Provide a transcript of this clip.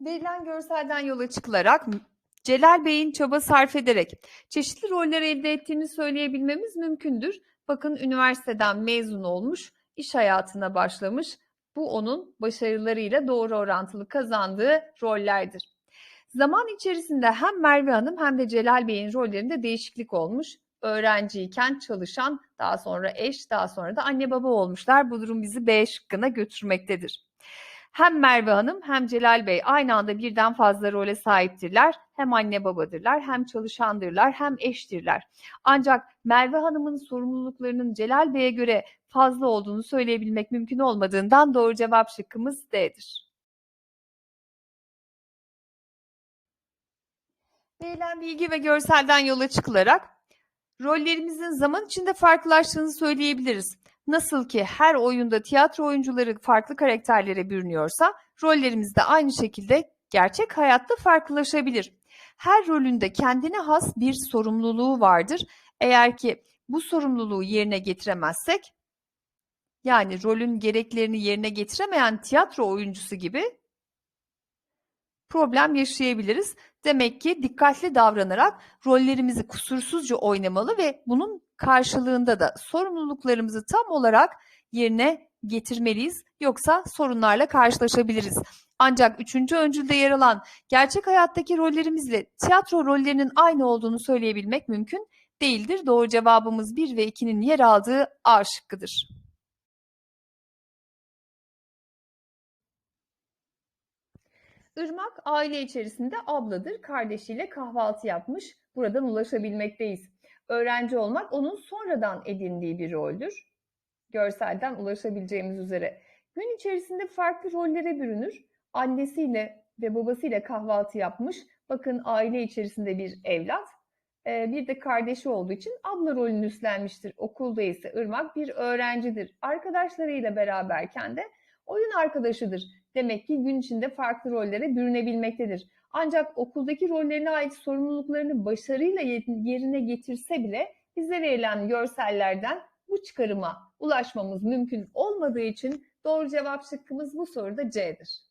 Verilen görselden yola çıkılarak Celal Bey'in çaba sarf ederek çeşitli roller elde ettiğini söyleyebilmemiz mümkündür. Bakın üniversiteden mezun olmuş, iş hayatına başlamış. Bu onun başarılarıyla doğru orantılı kazandığı rollerdir. Zaman içerisinde hem Merve Hanım hem de Celal Bey'in rollerinde değişiklik olmuş. Öğrenciyken çalışan, daha sonra eş, daha sonra da anne baba olmuşlar. Bu durum bizi B şıkkına götürmektedir. Hem Merve Hanım hem Celal Bey aynı anda birden fazla role sahiptirler. Hem anne babadırlar, hem çalışandırlar, hem eştirler. Ancak Merve Hanım'ın sorumluluklarının Celal Bey'e göre fazla olduğunu söyleyebilmek mümkün olmadığından doğru cevap şıkkımız D'dir. Verilen bilgi ve görselden yola çıkılarak rollerimizin zaman içinde farklılaştığını söyleyebiliriz. Nasıl ki her oyunda tiyatro oyuncuları farklı karakterlere bürünüyorsa, rollerimiz de aynı şekilde gerçek hayatta farklılaşabilir. Her rolünde kendine has bir sorumluluğu vardır. Eğer ki bu sorumluluğu yerine getiremezsek, yani rolün gereklerini yerine getiremeyen tiyatro oyuncusu gibi problem yaşayabiliriz. Demek ki dikkatli davranarak rollerimizi kusursuzca oynamalı ve bunun karşılığında da sorumluluklarımızı tam olarak yerine getirmeliyiz. Yoksa sorunlarla karşılaşabiliriz. Ancak üçüncü öncülde yer alan gerçek hayattaki rollerimizle tiyatro rollerinin aynı olduğunu söyleyebilmek mümkün değildir. Doğru cevabımız 1 ve 2'nin yer aldığı A şıkkıdır. Irmak aile içerisinde abladır. Kardeşiyle kahvaltı yapmış. Buradan ulaşabilmekteyiz. Öğrenci olmak onun sonradan edindiği bir roldür. Görselden ulaşabileceğimiz üzere. Gün içerisinde farklı rollere bürünür. Annesiyle ve babasıyla kahvaltı yapmış. Bakın aile içerisinde bir evlat. Ee, bir de kardeşi olduğu için abla rolünü üstlenmiştir. Okulda ise Irmak bir öğrencidir. Arkadaşlarıyla beraberken de oyun arkadaşıdır. Demek ki gün içinde farklı rollere bürünebilmektedir. Ancak okuldaki rollerine ait sorumluluklarını başarıyla yerine getirse bile bize verilen görsellerden bu çıkarıma ulaşmamız mümkün olmadığı için doğru cevap şıkkımız bu soruda C'dir.